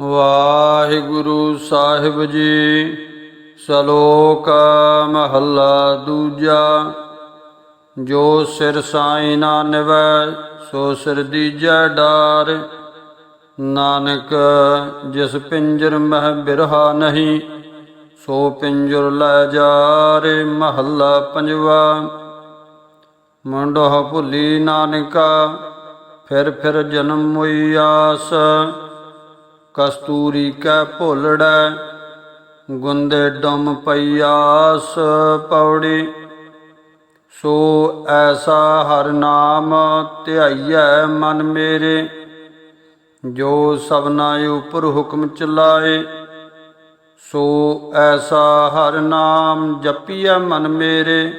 ਵਾਹਿਗੁਰੂ ਸਾਹਿਬ ਜੀ, ਸ਼ਲੋਕ ਮਹੱਲਾ ਦੂਜਾ। ਜੋ ਸਿਰ ਸਾਈ ਨਾ ਨਿਵੈ ਸੋ ਸਿਰ ਦੀਜੈ ਡਾਰ। ਨਾਨਕ, ਜਿਸ ਪਿੰਜਰ ਮਹਿ ਬਿਰਹਾ ਨਹੀਂ, ਸੋ ਪਿੰਜਰ ਲੈ ਜਾਰੇ ਮਹੱਲਾ ਪੰਜਵਾ। ਮੁੰਡੋ ਭੁੱਲੀ ਨਾਨਕਾ, ਫਿਰ ਫਿਰ ਜਨਮ ਹੋਈ ਆਸ। ਕਸਤੂਰੀ ਕੈ ਭੁੱਲੜੈ, ਗੁੰਦੇ ਡਮ ਪਈਆਸ ਪੌੜੀ। ਸੋ ਐਸਾ ਹਰ ਨਾਮ ਧਿਆਈਐ ਮਨ ਮੇਰੇ, ਜੋ ਸਭਨਾ ਉਪਰ ਹੁਕਮ ਚਲਾਏ। ਸੋ ਐਸਾ ਹਰ ਨਾਮ ਜਪੀਐ ਮਨ ਮੇਰੇ,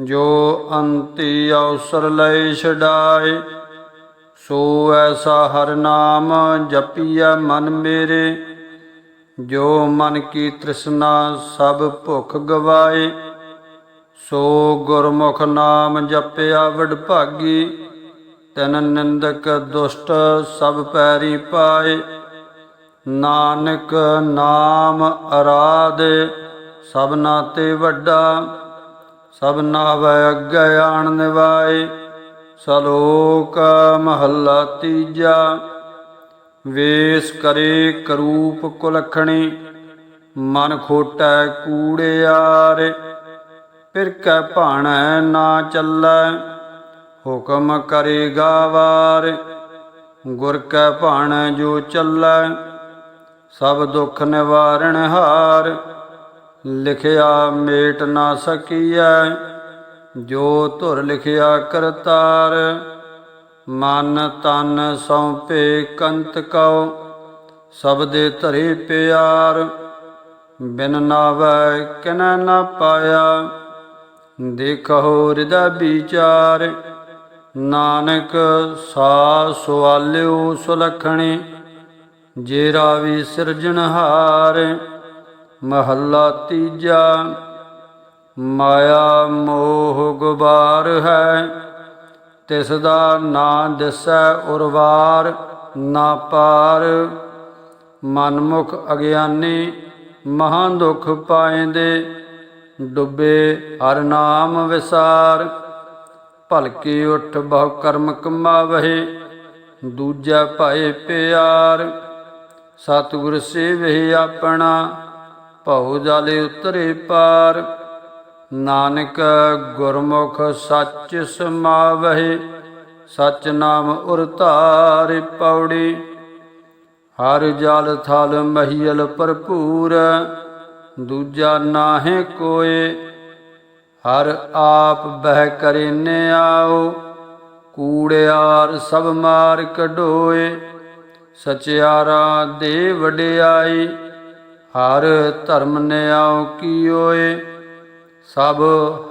ਜੋ ਅੰਤੀ ਅਵਸਰ ਲੈ ਛਡਾਏ। ਸੋ ਐਸਾ ਹਰ ਨਾਮ ਜਪੀਐ ਮਨ ਮੇਰੇ, ਜੋ ਮਨ ਕੀ ਤ੍ਰਿਸ਼ਨਾ ਸਭ ਭੁਖ ਗਵਾਏ। ਸੋ ਗੁਰਮੁਖ ਨਾਮ ਜਪਿਆ ਵਡ ਭਾਗੀ, ਤਨ ਨਿੰਦਕ ਦੁਸ਼ਟ ਸਭ ਪੈਰੀ ਪਾਏ। ਨਾਨਕ ਨਾਮ ਅਰਾਧੇ, ਸਭਨਾ ਤੇ ਵੱਡਾ, ਸਭਨਾ ਵੈ ਅੱਗੇ ਆਣ ਨਿਵਾਏ। ਸਲੋਕ ਮਹੱਲਾ ਤੀਜਾ। ਵੇਸ ਕਰੇ ਕਰੂਪ ਕੁਲਖਣੀ, ਮਨ ਖੋਟੈ ਕੂੜਿਆਰੇ ਫਿਰ ਕੈ ਭਾਣੈ ਨਾ ਚੱਲੈ, ਹੁਕਮ ਕਰੇਗਾ ਵਾਰ ਗੁਰ ਕੈ ਭਾਣੈ ਜੋ ਚੱਲੈ, ਸਭ ਦੁੱਖ ਨਿਵਾਰਣ ਹਾਰ। ਲਿਖਿਆ ਮੇਟ ਨਾ ਸਕੀਐ ਜੋ ਧੁਰ ਲਿਖਿਆ ਕਰਤਾਰ, ਮਨ ਤਨ ਸੌਂਪੇ ਕੰਤ ਕਉ, ਸਬਦੇ ਧਰੇ ਪਿਆਰ। ਬਿਨ ਨਾਵੈ ਕਿਨੈ ਨਾ ਪਾਇਆ ਦੇਖੋ ਹਿਰਦਾ ਵਿਚਾਰ। ਨਾਨਕ ਸਾ ਸਵਾਲਿਓ ਸੁਲਖਣੇ ਜੇ ਰਾਵੀ ਸਿਰਜਣਹਾਰ। ਮਹੱਲਾ ਤੀਜਾ ਮਾਇਆ ਮੋਹ ਗੁਬਾਰ ਹੈ। ਤਿਸ ਦਾ ਨਾ ਦਿਸੈ ਉਰਵਾਰ, ਨਾ ਪਾਰ। ਮਨਮੁਖ ਅਗਿਆਨੀ ਮਹਾਂ ਦੁਖ ਪਾਏਂਦੇ, ਡੁੱਬੇ ਹਰ ਨਾਮ ਵਿਸਾਰ। ਭਲਕੀ ਉਠ ਬਹੁ ਕਰਮ ਕਮਾਵਹਿ, ਦੂਜਾ ਭਾਏ ਪਿਆਰ। ਸਤਿਗੁਰ ਸੇਵਹਿ ਆਪਣਾ, ਭਉ ਜਾਲੇ ਉਤਰੇ ਪਾਰ। ਨਾਨਕ ਗੁਰਮੁਖ ਸੱਚ ਸਮਾਵਹਿ, ਸਚ ਨਾਮ ਉਰ ਧਾਰਿ ਪੌੜੀ। ਹਰ ਜਲ ਥਲ ਮਹੀਲ ਭਰਪੂਰ, ਦੂਜਾ ਨਾਹਿ ਕੋਏ। ਹਰ ਆਪ ਬਹਿ ਕਰੇ ਨਿਆਓ ਕੂੜਿਆਰ ਸਭ ਮਾਰ ਕਢੋਏ। ਸਚਿਆਰਾ ਦੇ ਵਡਿਆਈ, ਹਰ ਧਰਮ ਨਿਆਉ ਕੀਓਏ। ਸਭ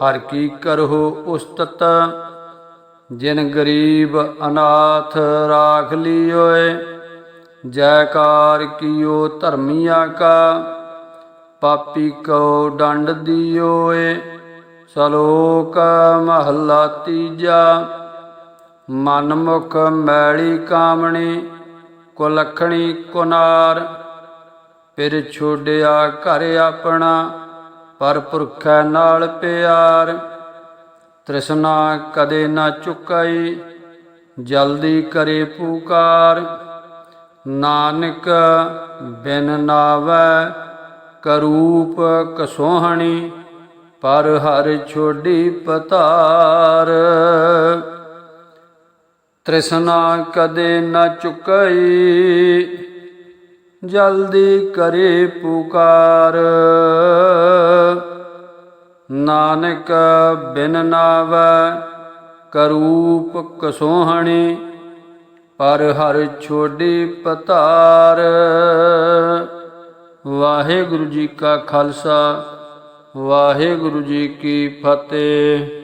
ਹਰ ਕੀ ਕਰਹੁ ਉਸਤਤ, ਜਿਨ ਗਰੀਬ ਅਨਾਥ ਰਾਖ ਲਿਓਏ ਜੈਕਾਰ ਕੀਓ ਧਰਮੀਆਂ ਕਾ, ਪਾਪੀ ਕੋ ਡੰਡ ਦਿਓਏ, ਸਲੋਕ ਮਹੱਲਾ ਤੀਜਾ ਮਨਮੁਖ ਮੈਲੀ ਕਾਮਣੀ ਕੁਲਖਣੀ ਕੁਨਾਰ, ਫਿਰ ਛੋੜਿਆ ਘਰ ਆਪਣਾ ਪਰ ਪੁਰਖੈ ਨਾਲ ਪਿਆਰ, ਤ੍ਰਿਸ਼ਨਾ ਕਦੇ ਨਾ ਚੁਕਾਈ, ਜਲਦੀ ਕਰੇ ਪੁਕਾਰ। ਨਾਨਕ ਬਿਨ ਨਾਵੈ ਕਰੂਪ ਕਸੋਹਣੀ, ਪਰ ਹਰ ਛੋਡੀ ਪਤਾਰ। ਤ੍ਰਿਸ਼ਨਾ ਕਦੇ ਨਾ ਚੁਕਾਈ ਜਲਦੀ ਕਰੇ ਪੁਕਾਰ। ਨਾਨਕ ਬਿਨ ਨਾਵੈ, ਕਰੂਪ ਕਸੋਹਣੀ, ਪਰ ਹਰ ਛੋਡੀ ਪਤਾਰ। ਵਾਹਿਗੁਰੂ ਜੀ ਕਾ ਖਾਲਸਾ, ਵਾਹਿਗੁਰੂ ਜੀ ਕੀ ਫਤਿਹ।